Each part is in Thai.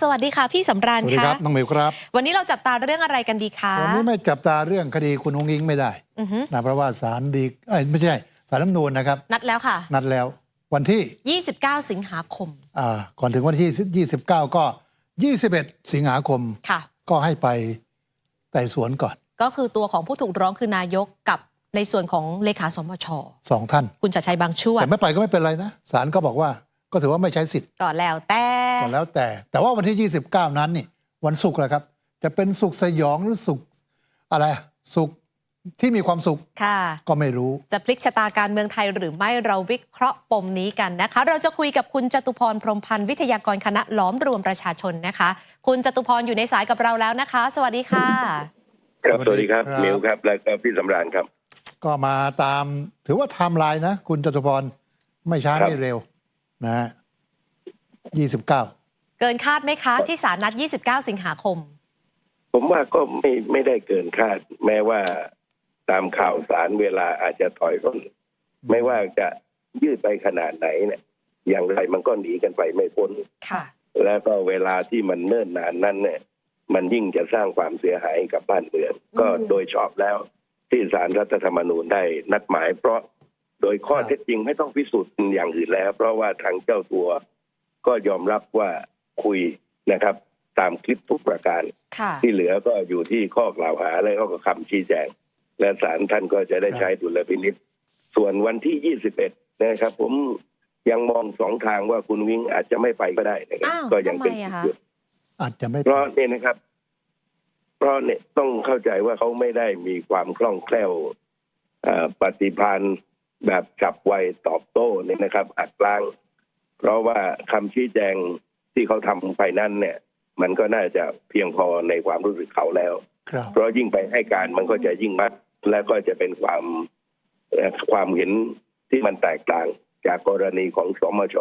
สวัสดีค่ะ พี่สำราสญวัสดีคะครับน้องหมิวครับวันนี้เราจับตาเรื่องอะไรกันดีคะวันนี้ไม่จับตาเรื่องคดีคุณองอิงไม่ได้อือฮึนะเพราะว่าศาลดีเอ้ยไม่ใช่ศาลน้ำนูนนะครับ นัดแล้วค่ะ นัดแล้ววันที่29 สิงหาคมอ่าก่อนถึงวันที่ 29 ก็ 21 สิงหาคมค่ะ ก็ให้ไปไต่สวนก่อนก็คือตัวของผู้ถูกร้องคือนายกกับในส่วนของเลขาสมช สองท่าน คุณชัดชัยบางช่วงแต่ไม่ไปก็ไม่เป็นไรนะศาลก็บอกว่า ก็ถือว่าไม่ใช้สิทธิ์ก่อนแล้วแต่ก็แล้วแต่ แต่ว่าวันที่ 29 นั้นนี่ วันศุกร์แหละครับ จะเป็นสุขสยองหรือสุขอะไรอะสุขที่มีความสุขค่ะ ก็ไม่รู้ จะพลิกชะตาการเมืองไทยหรือไม่เราวิเคราะห์ปมนี้กันนะคะ เราจะคุยกับคุณจตุพรพรหมพันธ์วิทยากรคณะล้อมรวมประชาชนนะคะ คุณจตุพรอยู่ในสายกับเราแล้วนะคะ สวัสดีค่ะ ครับสสวัวัสสดีดีคครัรับบมิวครับ แล้วก็พี่สำราญครับ ก็มาตามถือว่าไทม์ไลน์นะ คุณจตุพรไม่ช้าครับไม่เร็ว นะฮะยี่สิบเก้าเกินคาดไหมคะ ที่ศาลนัด 29 สิงหาคม ผมว่าก็ไม่ไม่ได้เกินคาด แม้ว่าตามข่าวสารเวลาอาจจะถอยร่นไม่ว่าจะยืดไปขนาดไหนเนี่ย อย่างไรมันก็หนีกันไปไม่พ้น ค่ะ แล้วก็เวลาที่มันเนิ่นนานนั้นเนี่ย มันยิ่งจะสร้างความเสียหายกับบ้านเมืองอืมก็โดยชอบแล้วที่ศาลรัฐธรรมนูญได้นัดหมายเพราะโดยข้อเท็จจริงไม่ต้องพิสูจน์อย่างอื่นแล้ว เพราะว่าทางเจ้าตัวก็ยอมรับว่าคุยนะครับ ตามคลิปทุกประการค่ะที่เหลือก็อยู่ที่ข้อกล่าวหาและข้อคำชี้แจง และศาลท่านก็จะได้ใช้ดุลพินิษส่วนวันที่ 21 นะครับ ผมยังมองสองทางว่าคุณวิงอาจจะไม่ไปก็ได้นะครับอ้าวก็ยังเป็นทำไมอะคะจุดอาจจะไม่เพราะเนี่ยนะครับ เพราะเนี่ยต้องเข้าใจว่าเขาไม่ได้มีความคล่องแคล่วเอ่อปฏิพันธ์ แบบฉับไวตอบโต้เนี่ยนะครับอัดล้าง เพราะว่าคำชี้แจงที่เขาทำไปนั้นเนี่ย มันก็น่าจะเพียงพอในความรู้สึกเขาแล้วครับเพราะยิ่งไปให้การมันก็จะยิ่งมัด และก็จะเป็นความเอ่อความเห็นที่มันแตกต่างจากกรณีของสมช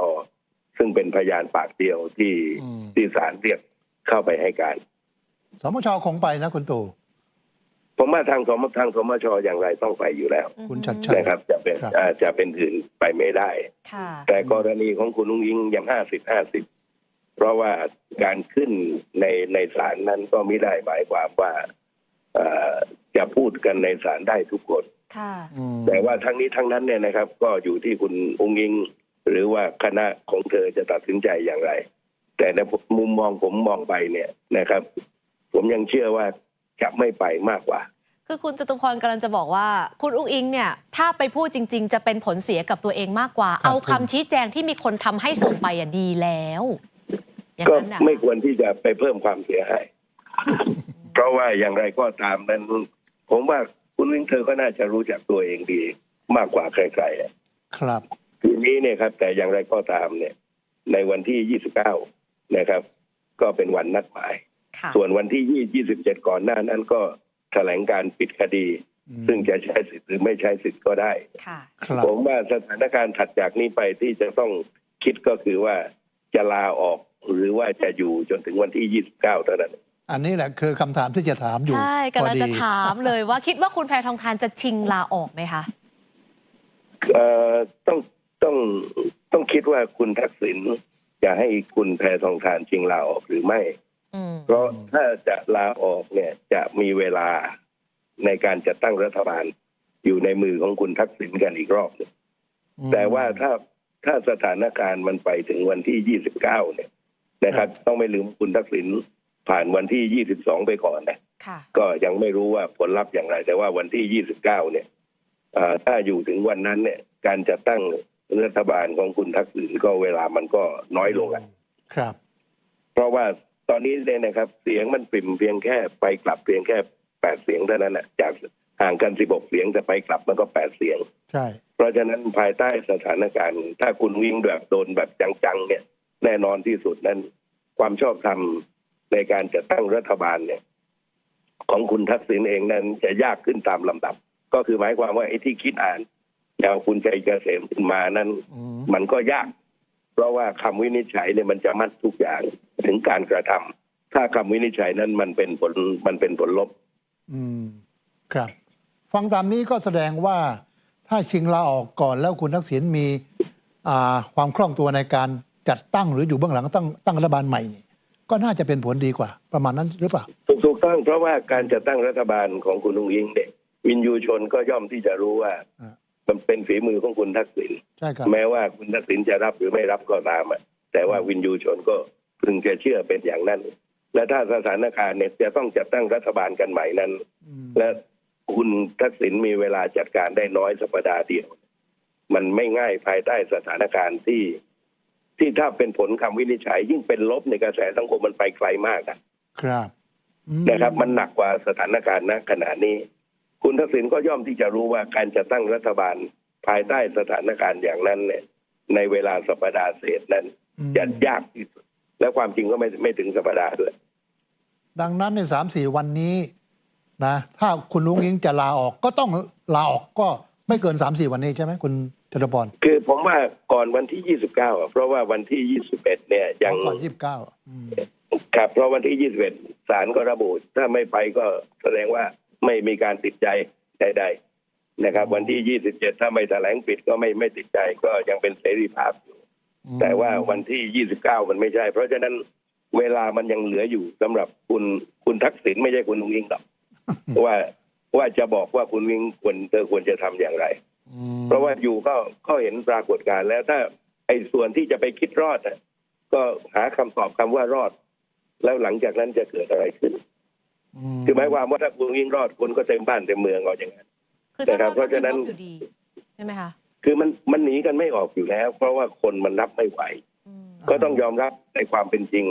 ซึ่งเป็นพยานปากเดียวที่อืมที่ศาลเรียกเข้าไปให้การ สมชคงไปนะคุณตู่ ผมว่าทางสมทางสมชอย่างไรต้องไปอยู่แล้วคุณชัดชัย นะครับ จะเป็นครับ อ่าจะเป็นอื่นไปไม่ได้ ค่ะ แต่กรณีของคุณลุงยิงยังห้าสิบห้าสิบเพราะว่าการขึ้นในในศาลนั้นก็ไม่ได้หมายความว่าเอ่อจะพูดกันในศาลได้ทุกคน ค่ะ อืม แต่ว่าทั้งนี้ทั้งนั้นเนี่ยนะครับ ก็อยู่ที่คุณองค์ยิง หรือว่าคณะของเธอจะตัดสินใจอย่างไร แต่ในมุมมองผมมองไปเนี่ยนะครับ ผมยังเชื่อว่า จะไม่ไปมากกว่า คือคุณจตุพรกำลังจะบอกว่า คุณอุ้งอิงเนี่ย ถ้าไปพูดจริง ๆ จะเป็นผลเสียกับตัวเองมากกว่า เอาคำชี้แจงที่มีคนทำให้ส่งไปอะดีแล้วอย่างก็นั้นอะ ไม่ควรที่จะไปเพิ่มความเสียหาย เพราะว่าอย่างไรก็ตามนั้น ผมว่าคุณวิ่งเธอก็น่าจะรู้จักตัวเองดีมากกว่าใครๆอะครับ ทีนี้เนี่ยครับ แต่อย่างไรก็ตามเนี่ย ในวันที่ 29 นะครับ ก็เป็นวันนัดหมายค่ะ ส่วนวันที่27ก่อนหน้านั้นก็แถลงการปิดคดีอืมซึ่งจะใช้สิทธิ์หรือไม่ใช้สิทธิ์ก็ได้ค่ะครับผมว่าสถานการณ์ถัดจากนี้ไปที่จะต้องคิดก็คือว่าจะลาออกหรือว่าจะอยู่จนถึงวันที่29เท่านั้นอันนี้แหละคือคำถามที่จะถามอยู่ใช่กำลังพอดีจะถามเลยว่าคิดว่าคุณแพทองทานจะชิงลาออกไหมคะเอ่อต้องต้องต้องคิดว่าคุณทักษิณจะให้คุณแพทองทานชิงลาออกหรือไม่อืม เพราะถ้าจะลาออกเนี่ยจะมีเวลาในการจัดตั้งรัฐบาล อยู่ในมือของคุณทักษิณกันอีกรอบหนึ่งอืมแต่ว่าถ้าถ้าสถานการณ์มันไปถึงวันที่29เนี่ยนะครับ ต้องไม่ลืมคุณทักษิณผ่านวันที่22ไปก่อนนะค่ะก็ยังไม่รู้ว่าผลลัพธ์อย่างไร แต่ว่าวันที่29เนี่ยเอ่อถ้าอยู่ถึงวันนั้นเนี่ย การจัดตั้งรัฐบาลของคุณทักษิณก็เวลามันก็น้อยลงอะครับ เพราะว่า ตอนนี้เนี่ยนะครับ เสียงมันปริ่มเพียงแค่ไปกลับเพียงแค่แปดเสียงเท่านั้นนะจากห่างกัน16เสียงแต่ไปกลับมันก็แปดเสียง ใช่ เพราะฉะนั้นภายใต้สถานการณ์ ถ้าคุณวิ่งแบบโดนแบบจังๆเนี่ย แน่นอนที่สุดนั้น ความชอบธรรมในการจัดตั้งรัฐบาลเนี่ย ของคุณทักษิณเองนั้นจะยากขึ้นตามลำดับ ก็คือหมายความว่าไอ้ที่คิดอ่านอย่างคุณใจเกษมขึ้นมานั้นอืมมันก็ยาก เพราะว่าคำวินิจฉัยเนี่ยมันจะมัดทุกอย่าง ถึงการกระทำถ้าคำวินิจฉัยนั้นมันเป็นผลมันเป็นผลลบ อืม ครับ ฟังตามนี้ก็แสดงว่าถ้าชิงลาออกก่อนแล้วคุณทักษิณมีอ่าความคล่องตัวในการจัดตั้งหรืออยู่เบื้องหลังตั้งตั้งรัฐบาลใหม่นี่ก็น่าจะเป็นผลดีกว่า ประมาณนั้นหรือเปล่าถูกถูกต้องเพราะว่าการจัดตั้งรัฐบาลของคุณลุงยิงเนี่ยวินยูชนก็ย่อมที่จะรู้ว่าอ่า มันเป็นฝีมือของคุณทักษิณใช่ครับแม้ว่าคุณทักษิณจะรับหรือไม่รับก็ตามอะแต่ว่าวินยูชนก็ พึงจะเชื่อเป็นอย่างนั้น และถ้าสถานการณ์เนี่ยจะต้องจัดตั้งรัฐบาลกันใหม่นั้นอืมและคุณทักษิณมีเวลาจัดการได้น้อยสัปดาห์เดียว มันไม่ง่ายภายใต้สถานการณ์ที่ ที่ถ้าเป็นผลคำวินิจฉัย ยิ่งเป็นลบในกระแสสังคมมันไปไกลมากนะครับอืมนะครับ มันหนักกว่าสถานการณ์ณขณะนี้ คุณทักษิณก็ย่อมที่จะรู้ว่าการจะตั้งรัฐบาลภายใต้สถานการณ์อย่างนั้นเนี่ย ในเวลาสัปดาห์เศษนั้นอืมจะยากที่สุด และความจริงก็ไม่ไม่ถึงสัปดาห์ด้วย ดังนั้นในสามสี่วันนี้นะถ้าคุณลุงยิงจะลาออกก็ต้องลาออกก็ไม่เกินสามสี่วันนี้ใช่ไหมคุณจตุพรคือผมว่าก่อนวันที่29อะเพราะว่าวันที่21เนี่ยยังก่อนยี่สิบเก้าครับเพราะวันที่21ศาลก็ระบุถ้าไม่ไปก็แสดงว่าไม่มีการติดใจใดๆนะครับ วันที่27ถ้าไม่แถลงปิดก็ไม่ไม่ติดใจก็ยังเป็นเสรีภาพอยู่ แต่ว่าวันที่ 29 มันไม่ใช่ เพราะฉะนั้นเวลามันยังเหลืออยู่สำหรับคุณคุณทักษิณไม่ใช่คุณลุงยิงหรอกว่าว่าจะบอกว่าคุณวิงควรเธอควรจะทำอย่างไร เพราะว่าอยู่ก็ก็เห็นปรากฏการณ์แล้วถ้าไอ้ส่วนที่จะไปคิดรอดน่ะก็หาคำตอบคำว่ารอด แล้วหลังจากนั้นจะเกิดอะไรขึ้นคือหมายความว่าถ้าคุณยิ่งรอดคนก็เต็มบ้านเต็มเมืองเอาอย่างนั้นคือถ้านะครับรอดเพราะฉะนั้นก็มีลบอยู่ดีใช่ไหมคะ คือมันมันหนีกันไม่ออกอยู่แล้ว เพราะว่าคนมันรับไม่ไหวอืมก็ต้องยอมรับในความเป็นจริง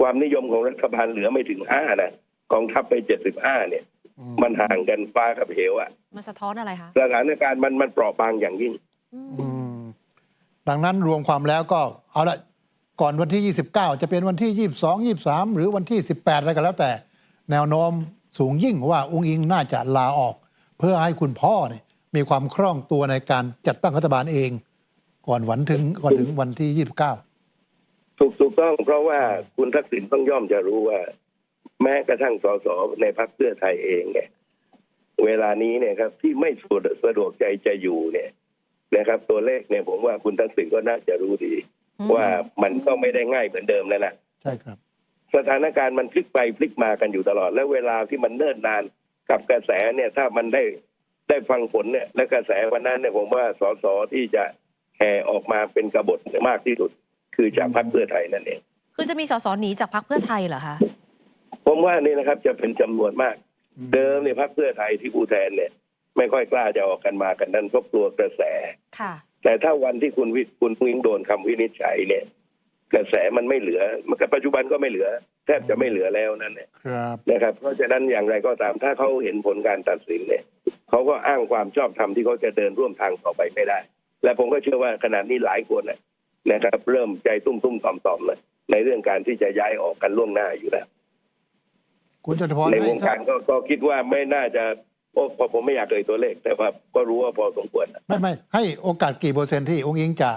ความนิยมของรัฐบาลเหลือไม่ถึงห้านะกองทัพไปเจ็ดสิบห้าเนี่ย มันห่างกันฟ้ากับเหวอะมันสะท้อนอะไรคะสถานการณ์มันมันเปราะบางอย่างยิ่งอืมอืมดังนั้นรวมความแล้วก็เอาละก่อนวันที่ 29 จะเป็นวันที่ 22 23 หรือวันที่ 18 อะไรก็แล้วแต่ แนวโน้มสูงยิ่งว่าองค์อิงน่าจะลาออก เพื่อให้คุณพ่อเนี่ย มีความคล่องตัวในการจัดตั้งรัฐบาลเอง ก่อนวันถึงก่อนถึงวันที่ 29 ถูกถูกต้องเพราะว่าคุณทักษิณต้องย่อมจะรู้ว่า แม้กระทั่งสสในพรรคเพื่อไทยเองเนี่ยเวลานี้เนี่ยครับที่ไม่สะดวกสะดวกใจจะอยู่เนี่ยนะครับ ตัวเลขเนี่ยผมว่าคุณทักษิณก็น่าจะรู้ดีอืมว่ามันก็ไม่ได้ง่ายเหมือนเดิมแล้วนะใช่ครับ สถานการณ์มันพลิกไปพลิกมากันอยู่ตลอด แล้วเวลาที่มันเนิ่นนานกับกระแสเนี่ยถ้ามันได้ ได้ฟังผลเนี่ยและกระแสวันนั้นเนี่ยผมว่าสสที่จะแห่ออกมาเป็นกบฏมากที่สุด คือจากพรรคเพื่อไทยนั่นเองคือจะมีสสหนีจากพรรคเพื่อไทยเหรอคะผมว่านี่นะครับจะเป็นจำนวนมาก เดิมเนี่ยพรรคเพื่อไทยที่ผู้แทนเนี่ย ไม่ค่อยกล้าจะออกกันมากันนั่นเพราะกลัวกระแสค่ะ แต่ถ้าวันที่คุณวิคุณพิงโดนคำวินิจฉัยเนี่ย กระแสมันไม่เหลือมันก็ปัจจุบันก็ไม่เหลือ แทบจะไม่เหลือแล้วนั่นเนี่ยครับนะครับ เพราะฉะนั้นอย่างไรก็ตามถ้าเขาเห็นผลการตัดสินเนี่ยเขาก็อ้างความชอบธรรมที่เขาจะเดินร่วมทางต่อไปไม่ได้ และผมก็เชื่อว่าขณะนี้หลายคนน่ะนะครับ เริ่มใจตุ้มตุ้มๆต่อมต่อมๆเลยในเรื่องการที่จะย้ายออกกันล่วงหน้าอยู่แล้วคุณจตุพรในวให้งสักากรก็ก็คิดว่าไม่น่าจะโอ้ผมไม่อยากเอ่ยตัวเลข แต่ว่าก็รู้ว่าพอสมควรนะไม่ไม่ให้โอกาสกี่เปอร์เซ็นต์ที่องค์อิงจะ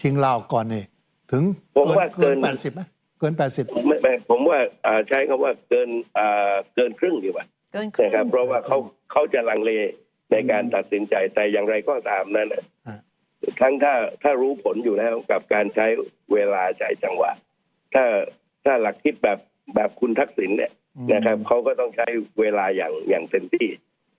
ชิงลาวก่อนนี่ถึงผมว่าเกินเกินแปดสิบไหม เกินแปดสิบไม่ไม่ผมว่าอ่าใช้คำว่าเกินอ่าเกินครึ่งดีกว่า เกินครึ่นะงครับเพราะว่าเขาเขาจะลังเลในการตัดสินใจแต่อย่างไรก็ตามนั้นน่ะอ่าทั้งถ้าถ้ารู้ผลอยู่แล้วกับการใช้เวลาใช้จังหวะ ถ้าถ้าหลักคิดแบบแบบคุณทักษิณเนี่ยนะครับเขาก็ต้องใช้เวลาอย่างอย่างเต็มที่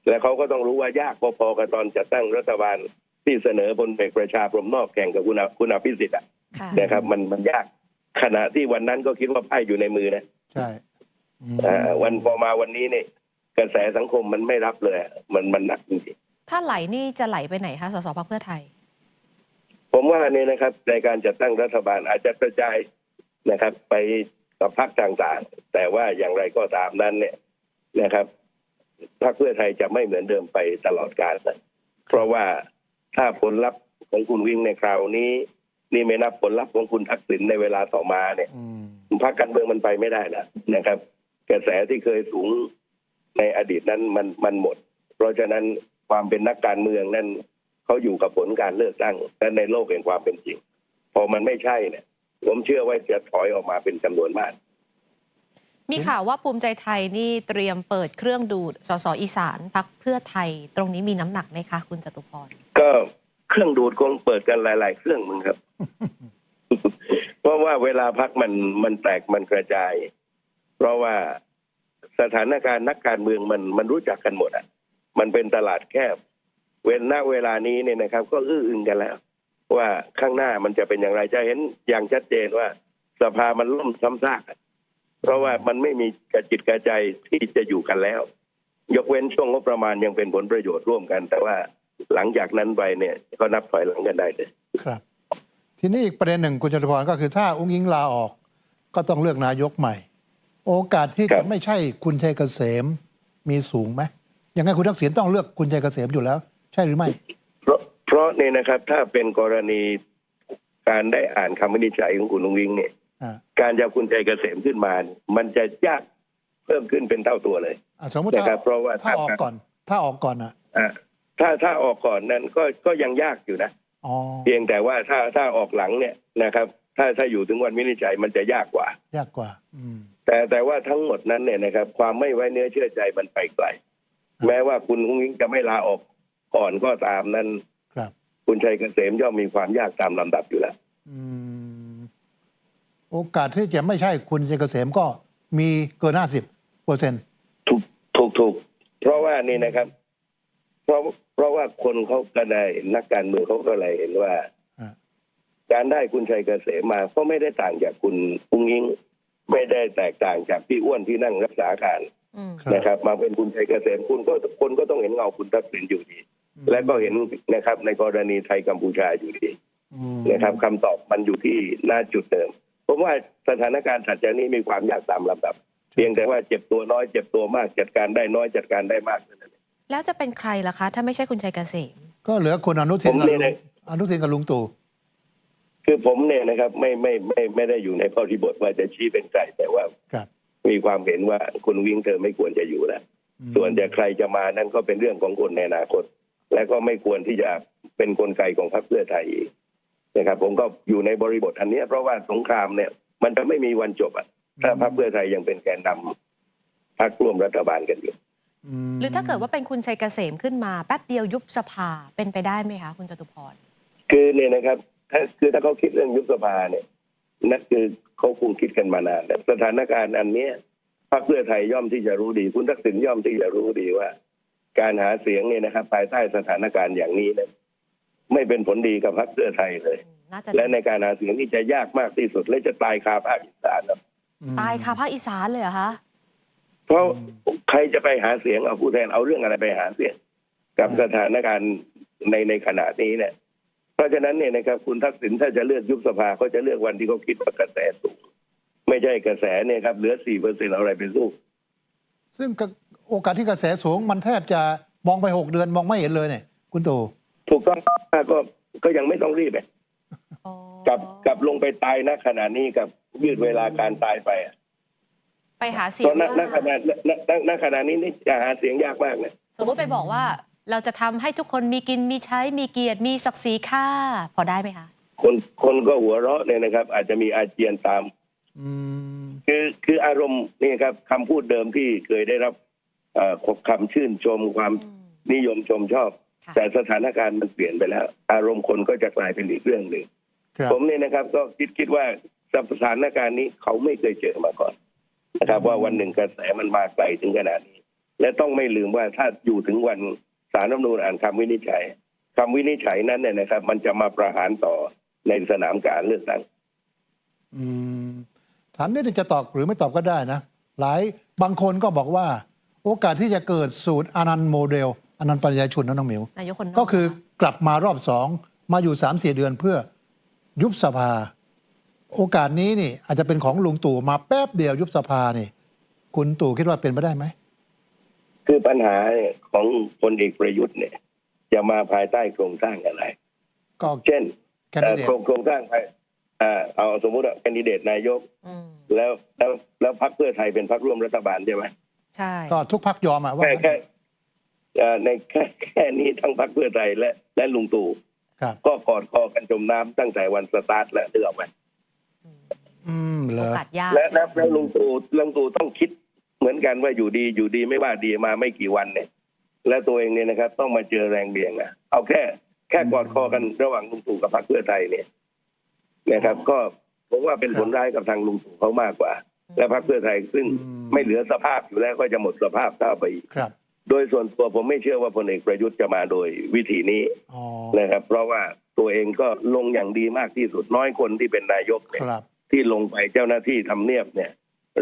และเขาก็ต้องรู้ว่ายากพอๆกับตอนจะตั้งรัฐบาลที่เสนอบนเอกประชาพรหมนอกแข่งกับคุณอคุณอภิสิทธิ์อะค่ะ นะครับมันมันยาก ขณะที่วันนั้นก็คิดว่าไพ่อยู่ในมือนะใช่อืมอ่าวันพอมาวันนี้เนี่ยกระแสสังคมมันไม่รับเลยอะมันมันหนักจริงถ้าไหลนี่จะไหลไปไหนคะสสพรรคเพื่อไทยๆผมว่าเนี่ยนะครับ ในการจัดตั้งรัฐบาลอาจจะกระจายนะครับ ไปกับพรรคต่างๆ แต่ว่าอย่างไรก็ตามนั้นเนี่ยนะครับพรรคเพื่อไทยจะไม่เหมือนเดิมไปตลอดกาลนะเพราะว่าถ้าผลลัพธ์ของคุณวิ่งในคราวนี้ นี่ไม่นับผลลัพธ์ของคุณทักษิณในเวลาต่อมาเนี่ยอืมพรรคการเมืองมันไปไม่ได้แล้วนะครับ กระแสที่เคยสูงในอดีตนั้นมันมันหมด เพราะฉะนั้นความเป็นนักการเมืองนั้นเขาอยู่กับผลการเลือกตั้งและในโลกแห่งความเป็นจริง พอมันไม่ใช่เนี่ย ผมเชื่อว่าจะถอยออกมาเป็นจำนวนมาก มีข่าวว่าภูมิใจไทยนี่เตรียมเปิดเครื่องดูดสสอีสานพักเพื่อไทย ตรงนี้มีน้ำหนักไหมคะ คุณจตุพรก็เครื่องดูดคงเปิดกันหลาย ๆ เครื่องมึงครับ เพราะว่าเวลาพักมันมันแตกมันกระจาย เพราะว่าสถานการณ์นักการเมืองมันมันรู้จักกันหมดอะ มันเป็นตลาดแคบ เว้นณเวลานี้เนี่ยนะครับ ก็อื้ออึงกันแล้ว ว่าข้างหน้ามันจะเป็นอย่างไรจะเห็นอย่างชัดเจนว่า สภามันล่มซ้ำซากเพราะว่ามันไม่มีกระจิตกระใจที่จะอยู่กันแล้ว ยกเว้นช่วงงบประมาณยังเป็นผลประโยชน์ร่วมกัน แต่ว่าหลังจากนั้นไปเนี่ย ก็นับถอยหลังกันได้เลยครับ ทีนี้อีกประเด็นหนึ่งคุณจตุพรก็คือถ้าอุ้งอิงลาออกก็ต้องเลือกนายกใหม่ โอกาสที่ครัจะบไม่ใช่คุณชัยเกษมมีสูงไหมยังไงคุณทักษิณต้องเลือกคุณชัยเกษมอยู่แล้ว ใช่หรือไม่ เพราะเพราะเนี่ยนะครับ ถ้าเป็นกรณีการได้อ่านคำวินิจฉัยของคุณลุงวิงเนี่ยอ่าการจะเอาคุณใจเกษมขึ้นมาเนี่ยมันจะยากเพิ่มขึ้นเป็นเท่าตัวเลยอะสมมตินะถ้าครับเพราะว่าถ้าออกก่อน ถ้าออกก่อนอะอะถ้าถ้าออกก่อนนั้นก็ก็ยังยากอยู่นะอ๋อ เพียงแต่ว่าถ้าถ้าออกหลังเนี่ยนะครับ ถ้าถ้าอยู่ถึงวันวินิจฉัยมันจะยากกว่า ยากกว่า อืม แต่แต่ว่าทั้งหมดนั้นเนี่ยนะครับ ความไม่ไว้เนื้อเชื่อใจมันไปไกลครับแม้ว่าคุณอุ้งอิงจะไม่ลาออกก่อนก็ตามนั้น ครับ คุณชัยเกษมย่อมมีความยากตามลำดับอยู่แล้วอืม โอกาสที่จะไม่ใช่คุณชัยเกษมก็มีเกินห้าสิบเปอร์เซ็นต์ถูกถูกถูกเพราะว่านี่นะครับ เพราะเพราะว่าคนเขาก็ได้นักการเมืองเขาก็เลยเห็นว่า การได้คุณชัยเกษมมาก็ไม่ได้ต่างจากคุณอุ้งอิงไม่ได้แตกต่างจากพี่อ้วนที่นั่งรักษาการอืมครับนะครับ มาเป็นคุณชัยเกษมคุณก็คนก็ต้องเห็นเงาคุณทักษิณอยู่ดี และก็เห็นนะครับ ในกรณีไทยกัมพูชาอยู่ดีอืมนะครับคำตอบมันอยู่ที่หน้าจุดเดิมผมว่าสถานการณ์ถัดจากนี้มีความยากตามลำดับ เพียงแต่ว่าเจ็บตัวน้อยเจ็บตัวมากจัดการได้น้อยจัดการได้มากเท่านั้นเอง แล้วจะเป็นใครล่ะคะ ถ้าไม่ใช่คุณชัยเกษมก็เหลือคุณอนุทินผมกับเนี่ลุยงนะอนุทินกับลุงตู่ คือผมเนี่ยนะครับไม่ไม่ไม่ไม่ได้อยู่ในข้อที่บทว่าจะชี้เป็นใครแต่ว่าครับ มีความเห็นว่าคุณวิ่งเธอไม่ควรจะอยู่แล้ว อืมส่วนจะใครจะมานั่นก็เป็นเรื่องของคนในอนาคต และก็ไม่ควรที่จะเป็นกลไกของพรรคเพื่อไทยอีกนะครับ ผมก็อยู่ในบริบทอันเนี้ยเพราะว่าสงครามเนี่ย มันจะไม่มีวันจบอะถ้าพรรคเพื่อไทยยังเป็นแกนนำพรรคร่วมรัฐบาลกันอยู่ม หรือถ้าเกิดว่าเป็นคุณชัยเกษมขึ้นมาแป๊บเดียวยุบสภาเป็นไปได้ไหมคะ คุณจตุพร คือเนี่ยนะครับถ้าคือถ้าเขาคิดเรื่องยุบสภาเนี่ยนั่นคือเขาคงคิดกันมานานแล้วสถานการณ์อันเนี้ยพรรคเพื่อไทยย่อมที่จะรู้ดี คุณทักษิณย่อมที่จะรู้ดีว่า การหาเสียงเนี่ยนะครับภายใต้สถานการณ์อย่างนี้เนี่ยไม่เป็นผลดีกับพรรคเพื่อไทยเลยน่าจะและในการหาเสียงนี่จะยากมากที่สุด และจะตายคาภาคอีสานครับอืมตายคาภาคอีสานเลยเหรอคะ เพราะใครจะไปหาเสียงเอาผู้แทนเอาเรื่องอะไรไปหาเสียง กับสถานการณ์ในในขณะนี้เนี่ย เพราะฉะนั้นเนี่ยนะครับคุณทักษิณถ้าจะเลือกยุบสภาเขาจะเลือกวันที่เขาคิดว่ากระแสสูงไม่ใช่กระแสเนี่ยครับเหลือสี่เปอร์เซ็นต์อะไรไปสู้ซึ่งก็โอกาสที่กระแสสูงมันแทบจะมองไปหกเดือนมองไม่เห็นเลยเนี่ย คุณตู่ถูกต้องก็ก็ยังไม่ต้องรีบเนี่ยอ๋อกับกับลงไปตายณขณะนี้กับยืดเวลาการตายไปอะ ไปหาเสียตงอนณณว่าขณะณณณขณะนี้นี่จะหาเสียงยากมากเนี่ยสมมติไปบอกว่าเราจะทำให้ทุกคนมีกินมีใช้มีเกียรติมีศักดิ์ศรีค่า พอได้ไหมคะคนคนก็หัวเราะเนี่ยนะครับ อาจจะมีอาเจียนตามอืมคือคืออารมณ์นี่ครับคำพูดเดิมที่เคยได้รับเอ่อคำชื่นชมความอืมนิยมชมชอบค่ะแต่สถานการณ์มันเปลี่ยนไปแล้ว อารมณ์คนก็จะกลายเป็นอีกเรื่องหนึ่งครับผมเนี่ยนะครับ ก็คิดคิดว่าสถานการณ์นี้เขาไม่เคยเจอมาก่อน นะครับ ว่าวันหนึ่งกระแสมันมาไกลถึงขนาดนี้ และต้องไม่ลืมว่าถ้าอยู่ถึงวันสารรัฐธรรมนูญอ่านคำวินิจฉัยคำวินิจฉัยนั้นเนี่ยนะครับ มันจะมาประหารต่อในสนามการเลือกตั้งอืมถามนิดนึงจะตอบหรือไม่ตอบก็ได้นะ หลายบางคนก็บอกว่า โอกาสที่จะเกิดสูตรอนันต์โมเดลอนันต์ปัญญาชุนนะน้องหมิวนายกคนนอกก็คือกลับมารอบสองมาอยู่สามสี่เดือนเพื่อยุบสภา โอกาสนี้นี่ อาจจะเป็นของลุงตู่มาแป๊บเดียวยุบสภานี่ คุณตู่คิดว่าเป็นไปได้ไหมคือปัญหาเนี่ยของพลเอกประยุทธ์เนี่ย จะมาภายใต้โครงสร้างอะไร ก็เช่นแคนดิเดเอ่อตโครงโครงสร้างภายอ่าเอาสมมุติว่าแคนดิเดตนายกอืมแล้วแล้วแล้วพรรคเพื่อไทยเป็นพรรคร่วมรัฐบาลใช่ไหมใช่ก็ทุกพักยอมอะว่าแค่แค่เอ่อในแค่แค่นี้ทั้งพรรคเพื่อไทยและ และลุงตู่ครับก็กอดคอกันจมน้ำตั้งแต่วันสตาร์ทแล้วนึกออกไหมอืม อืมเหรโออกาสยากและใช่ไหมแล้วแล้วลุงตู่ลุงตู่ต้องคิดเหมือนกันว่าอยู่ดีอยู่ดีไม่ว่าดีมาไม่กี่วันเนี่ย และตัวเองเนี่ยนะครับ ต้องมาเจอแรงเบี่ยงอะเอาแค่ แค่กอดคอกันระหว่างลุงตู่กับพรรคเพื่อไทยเนี่ยนะครับ ก็ผมว่าเป็นผลร้ายกับทางลุงตู่เขามากกว่า และพรรคเพื่อไทยซึ่งอืมไม่เหลือสภาพอยู่แล้วก็จะหมดสภาพเท่าไปอีก ครับโดยส่วนตัวผมไม่เชื่อว่าพลเอกประยุทธ์จะมาโดยวิธีนี้อ๋อนะครับ เพราะว่าตัวเองก็ลงอย่างดีมากที่สุดน้อยคนที่เป็นนายกเนี่ย ครับ ที่ลงไปเจ้าหน้าที่ทำเนียบเนี่ย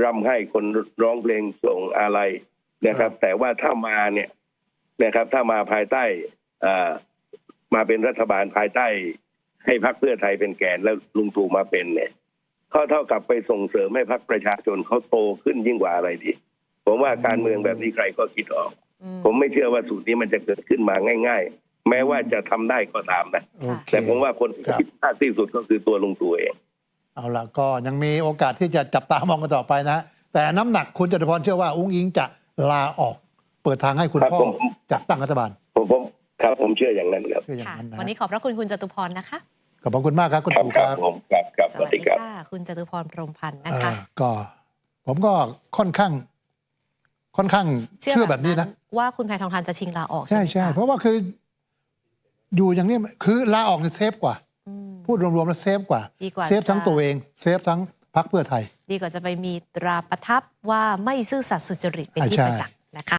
รำให้คนร้องเพลงส่งอะไรนะครับ แต่ว่าถ้ามาเนี่ยนะครับ ถ้ามาภายใต้อ่ามาเป็นรัฐบาลภายใต้ ให้พรรคเพื่อไทยเป็นแกนแล้วลุงตู่มาเป็นเนี่ยเขาเท่ากับไปส่งเสริมให้พรรคประชาชนเขาโตขึ้นยิ่งกว่าอะไรดี ผมว่าการเมืองแบบนี้ใครก็คิดออก อืม ผมไม่เชื่อว่าสูตรนี้มันจะเกิดขึ้นมาง่าย ๆ แม้ว่าจะทำได้ก็ตามนะ โอเค แต่ผมว่าคนที่ครับคิดมากที่สุดก็คือตัวลุงตู่เอง เอาละก็ยังมีโอกาสที่จะจับตามองกันต่อไปนะ แต่น้ำหนักคุณจตุพรเชื่อว่า อุ้งอิงจะลาออก เปิดทางให้คุณครับพ่อผมจัดตั้งรัฐบาลผมผมครับผมเชื่ออย่างนั้นครับเชื่ออย่างค่ะนั้นนะวันนี้ขอบพระคุณคุณจตุพรนะคะขอบพระคุณมากครับคุณครับตู่คครัรับบผมครับครับสสวัวัสสดีดีครับค่ะคุณจตุพรพรหมพันธ์นะเอ่คะอก็ ผมก็ค่อนข้าง ค่อนข้างเชื่อแบบนี้นะว่าคุณแพทองทานจะชิงลาออกใช่ไหมใช่คะเพราะว่าคืออยู่อย่างนี้คือลาออกเนี่ยเซฟกว่าอืม พูดรวมๆแล้วเซฟกว่า ดีกว่าเซฟทั้งจะ ตัวเอง เซฟทั้งพรรคเพื่อไทย ดีกว่าจะไปมีตราประทับว่าไม่ซื่อสัตย์สุจริตเป็นที่อ่าใช่ ประจักษ์นะคะ